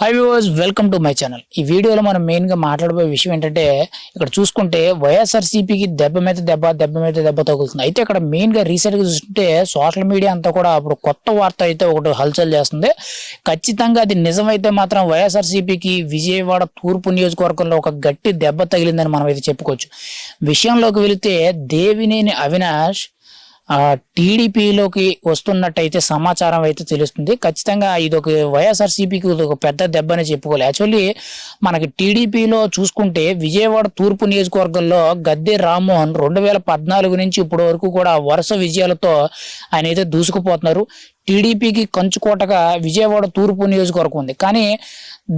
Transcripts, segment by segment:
Hi viewers welcome to my channel ఈ వీడియోలో మనం మెయిన్గా మాట్లాడబోయే విషయం ఏంటంటే ఇక్కడ చూసుకుంటే వైఎస్ఆర్సీపీకి దెబ్బ మీద దెబ్బ దెబ్బ మీద దెబ్బ తగులుతుంది. అయితే ఇక్కడ మెయిన్గా రీసెంట్గా రీసెంట్ చూస్తుంటే సోషల్ మీడియా అంతా కూడా అప్పుడు కొత్త వార్త అయితే ఒకటి హల్చల్ చేస్తుంది. ఖచ్చితంగా అది నిజమైతే మాత్రం వైఎస్ఆర్సీపీకి విజయవాడ తూర్పు నియోజకవర్గంలో ఒక గట్టి దెబ్బ తగిలిందని మనం అయితే చెప్పుకోవచ్చు. విషయంలోకి వెళితే దేవినేని అవినాష్ టీడీపీలోకి వస్తున్నట్టయితే సమాచారం అయితే తెలుస్తుంది. ఖచ్చితంగా ఇది ఒక వైఎస్ఆర్సీపీకి ఒక పెద్ద దెబ్బని చెప్పుకోవాలి. యాక్చువల్లీ మనకి టీడీపీలో చూసుకుంటే విజయవాడ తూర్పు నియోజకవర్గంలో గద్దె రామ్మోహన్ రెండు వేల పద్నాలుగు నుంచి ఇప్పటి వరకు కూడా వరుస విజయాలతో ఆయన అయితే దూసుకుపోతున్నారు. టీడీపీకి కంచుకోటగా విజయవాడ తూర్పు నియోజకవర్గం ఉంది. కానీ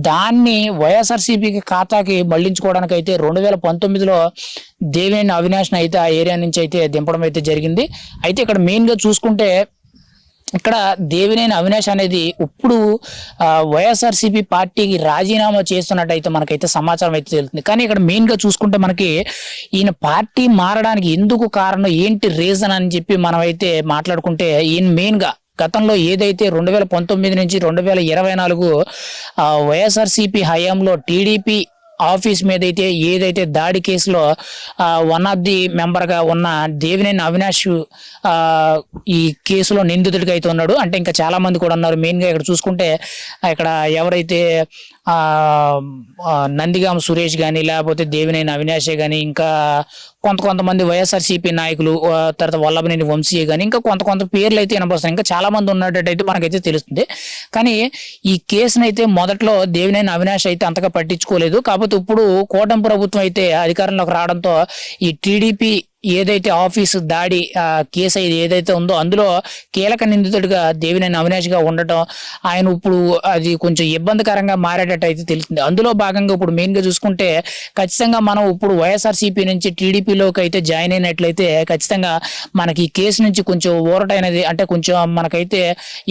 దాన్ని వైఎస్ఆర్సీపీకి ఖాతాకి మళ్ళించుకోవడానికి అయితే రెండు వేల పంతొమ్మిదిలో దేవేని అవినాష్ని అయితే ఆ ఏరియా నుంచి అయితే దింపడం అయితే జరిగింది. అయితే ఇక్కడ మెయిన్గా చూసుకుంటే ఇక్కడ దేవినేని అవినాష్ అనేది ఇప్పుడు వైఎస్ఆర్సీపీ పార్టీకి రాజీనామా చేస్తున్నట్టయితే మనకైతే సమాచారం అయితే తెలుస్తుంది. కానీ ఇక్కడ మెయిన్గా చూసుకుంటే మనకి ఈయన పార్టీ మారడానికి ఎందుకు కారణం ఏంటి రీజన్ అని చెప్పి మనం అయితే మాట్లాడుకుంటే ఈయన మెయిన్గా గతంలో ఏదైతే రెండు వేల పంతొమ్మిది నుంచి రెండు వేల ఇరవై నాలుగు వైఎస్ఆర్సీపీ హయాంలో టీడీపీ ఆఫీస్ మీద అయితే ఏదైతే దాడి కేసులో వన్ ఆఫ్ ది మెంబర్గా ఉన్న దేవినేని అవినాష్ ఈ కేసులో నిందితుడిగా అయితే ఉన్నాడు. అంటే ఇంకా చాలా మంది కూడా ఉన్నారు. మెయిన్గా ఇక్కడ చూసుకుంటే ఇక్కడ ఎవరైతే నందిగామ సురేష్ కానీ లేకపోతే దేవినేని అవినాషే కానీ ఇంకా కొంత కొంతమంది వైఎస్ఆర్సీపీ నాయకులు తర్వాత వల్లభనేని వంశీయే కానీ ఇంకా కొంత కొంత పేర్లు అయితే వినపడుతున్నాయి. ఇంకా చాలా మంది ఉన్నట్టయితే మనకైతే తెలుస్తుంది. కానీ ఈ కేసును అయితే మొదట్లో దేవినేని అవినాష్ అయితే అంతగా పట్టించుకోలేదు. కాకపోతే ఇప్పుడు కూటమి ప్రభుత్వం అయితే అధికారంలోకి రావడంతో ఈ టీడీపీ ఏదైతే ఆఫీసు దాడి ఆ, కేసు అయితే ఏదైతే ఉందో అందులో కీలక నిందితుడిగా దేవినేని అవినాష్గా ఉండటం ఆయన ఇప్పుడు అది కొంచెం ఇబ్బందికరంగా మారేటట్టు అయితే తెలుస్తుంది. అందులో భాగంగా ఇప్పుడు మెయిన్గా చూసుకుంటే ఖచ్చితంగా మనం ఇప్పుడు వైఎస్ఆర్సీపీ నుంచి టీడీపీలోకి అయితే జాయిన్ అయినట్లయితే ఖచ్చితంగా మనకి ఈ కేసు నుంచి కొంచెం ఊరట అనేది అంటే కొంచెం మనకైతే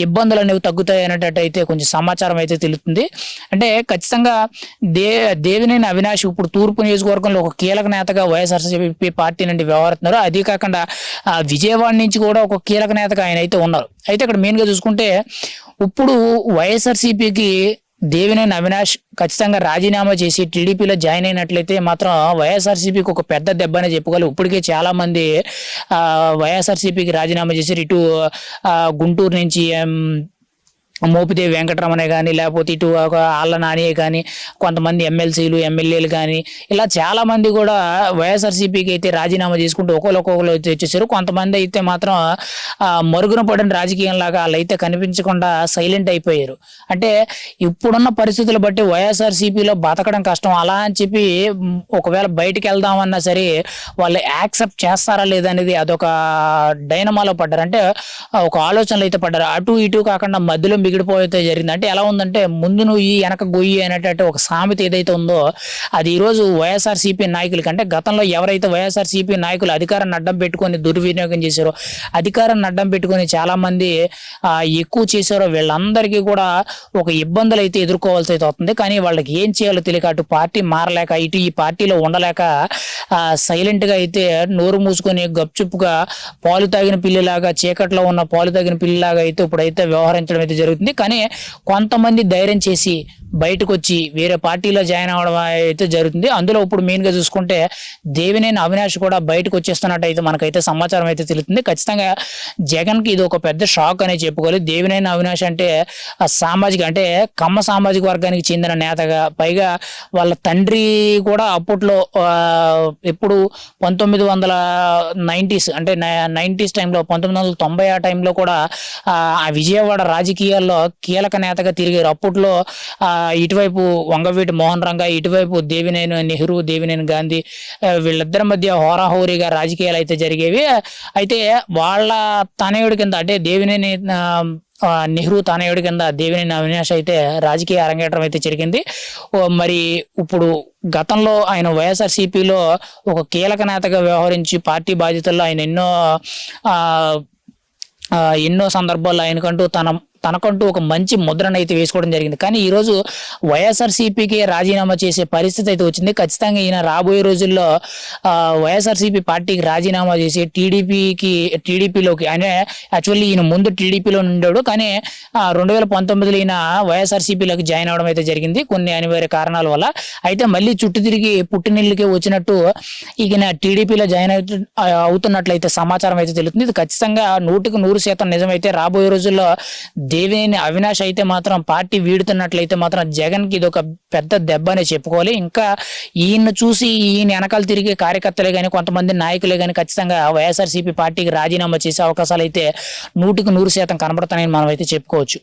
ఇబ్బందులు అనేవి తగ్గుతాయి అనేటట్టు అయితే కొంచెం సమాచారం అయితే తెలుస్తుంది. అంటే ఖచ్చితంగా దే దేవినేని అవినాష్ ఇప్పుడు తూర్పు నియోజకవర్గంలో ఒక కీలక నేతగా వైఎస్ఆర్సీపీ పార్టీ నుండి వ్యవహరిస్తున్నారు అదే కాకుండా ఆ, విజయవాడ నుంచి కూడా ఒక కీలక నేతగా ఆయన అయితే ఉన్నారు. అయితే ఇక్కడ మెయిన్గా చూసుకుంటే ఇప్పుడు వైఎస్ఆర్సీపీకి దేవినేని అవినాష్ ఖచ్చితంగా రాజీనామా చేసి టీడీపీలో జాయిన్ అయినట్లయితే మాత్రం వైఎస్ఆర్సీపీకి ఒక పెద్ద దెబ్బనే చెప్పుకోవాలి. ఇప్పటికే చాలా మంది వైఎస్ఆర్సీపీకి రాజీనామా చేశారు ఇటు గుంటూరు నుంచి మోపిదేవి వెంకటరమణ కానీ లేకపోతే ఇటు ఒక ఆళ్ళ నాని కానీ కొంతమంది ఎమ్మెల్సీలు ఎమ్మెల్యేలు కానీ ఇలా చాలా మంది కూడా వైఎస్ఆర్సీపీకి అయితే రాజీనామా చేసుకుంటూ ఒకరు ఒక్కొక్కరు అయితే వచ్చేసారు. కొంతమంది అయితే మాత్రం మరుగున పడిన రాజకీయం లాగా వాళ్ళు అయితే కనిపించకుండా సైలెంట్ అయిపోయారు. అంటే ఇప్పుడున్న పరిస్థితులు బట్టి వైఎస్ఆర్సీపీలో బతకడం కష్టం. అలా అని చెప్పి ఒకవేళ బయటికి వెళ్దామన్నా సరే వాళ్ళు యాక్సెప్ట్ చేస్తారా లేదా అనేది అదొక డైనమాలో పడ్డారు. అంటే ఒక ఆలోచనలు అయితే పడ్డారు. అటు ఇటు కాకుండా మధ్యలో మిగిలిపోతే జరిగింది. అంటే ఎలా ఉందంటే ముందు నువ్వు ఈ వెనక గొయ్యి అనేటట్టు ఒక సామెత ఏదైతే ఉందో అది ఈరోజు రోజు వైఎస్ఆర్సీపీ నాయకులకి అంటే గతంలో ఎవరైతే వైఎస్ఆర్సీపీ నాయకులు అధికారాన్ని అడ్డం పెట్టుకొని దుర్వినియోగం చేశారో అధికారాన్ని అడ్డం పెట్టుకొని చాలా మంది ఆ, ఎక్కువ చేశారో వీళ్ళందరికీ కూడా ఒక ఇబ్బందులు అయితే ఎదుర్కోవాల్సి అయితే వస్తుంది. కానీ వాళ్ళకి ఏం చేయాలో తెలియక అటు పార్టీ మారలేక ఇటు ఈ పార్టీలో ఉండలేక సైలెంట్గా అయితే నోరు మూసుకొని గప్చుప్పుగా పాలు తాగిన పిల్లిలాగా చీకట్లో ఉన్న పాలు తాగిన పిల్లిలాగా అయితే ఇప్పుడైతే వ్యవహరించడం అయితే జరుగుతుంది. కానీ కొంతమంది ధైర్యం చేసి బయటకు వచ్చి వేరే పార్టీలో జాయిన్ అవ్వడం అయితే జరుగుతుంది. అందులో ఇప్పుడు మెయిన్గా చూసుకుంటే దేవినేని అవినాష్ కూడా బయటకు వచ్చేస్తున్నట్టు అయితే మనకైతే సమాచారం అయితే తెలుస్తుంది. ఖచ్చితంగా జగన్కి ఇది ఒక పెద్ద షాక్ అనే చెప్పుకోవాలి. దేవినేని అవినాష్ అంటే ఆ సామాజిక అంటే కమ్మ సామాజిక వర్గానికి చెందిన నేతగా పైగా వాళ్ళ తండ్రి కూడా అప్పట్లో ఎప్పుడు పంతొమ్మిది వందల నైంటీస్ అంటే నైంటీస్ టైంలో పంతొమ్మిది వందల తొంభై ఆ టైంలో కూడా ఆ ఆ విజయవాడ రాజకీయాల్లో కీలక నేతగా తిరిగారు. అప్పట్లో ఇటువైపు వంగవీటి మోహన్ రంగ ఇటువైపు దేవినేని నెహ్రూ దేవినేని గాంధీ వీళ్ళిద్దరి మధ్య హోరాహోరీగా రాజకీయాలు అయితే జరిగేవి. అయితే వాళ్ళ తనయుడి కింద అంటే దేవినేని నెహ్రూ తనయుడి కింద దేవినేని అవినాష్ అయితే రాజకీయ అరంగేటం అయితే జరిగింది. మరి ఇప్పుడు గతంలో ఆయన వైఎస్ఆర్సీపీలో ఒక కీలక నేతగా వ్యవహరించి పార్టీ బాధ్యతల్లో ఆయన ఎన్నో ఎన్నో సందర్భాల్లో ఆయనకంటూ తన తనకంటూ ఒక మంచి ముద్రను అయితే వేసుకోవడం జరిగింది. కానీ ఈ రోజు వైఎస్ఆర్సీపీకి రాజీనామా చేసే పరిస్థితి అయితే వచ్చింది. ఖచ్చితంగా ఈయన రాబోయే రోజుల్లో వైఎస్ఆర్సీపీ పార్టీకి రాజీనామా చేసి టీడీపీకి టీడీపీలోకి అంటే యాక్చువల్లీ ఈయన ముందు టీడీపీలో ఉండాడు కానీ రెండు వేల పంతొమ్మిదిలో ఈయన వైఎస్ఆర్సీపీలోకి జాయిన్ అవడం అయితే జరిగింది కొన్ని అనివార్య కారణాల వల్ల. అయితే మళ్ళీ చుట్టు తిరిగి పుట్టినిళ్ళకి వచ్చినట్టు ఈయన టీడీపీలో జాయిన్ అవుతున్నట్లయితే సమాచారం అయితే తెలుస్తుంది. ఇది ఖచ్చితంగా నూటికి నూరు శాతం నిజమైతే రాబోయే రోజుల్లో దేవినేని అవినాష్ అయితే మాత్రం పార్టీ వీడుతున్నట్లయితే మాత్రం జగన్కి ఇది ఒక పెద్ద దెబ్బ అనే చెప్పుకోవాలి. ఇంకా ఈయన చూసి ఈయన వెనకాల తిరిగే కార్యకర్తలే కానీ కొంతమంది నాయకులే కానీ ఖచ్చితంగా వైఎస్ఆర్సీపీ పార్టీకి రాజీనామా చేసే అవకాశాలు అయితే నూటికి నూరు శాతం కనబడతాయని మనం అయితే చెప్పుకోవచ్చు.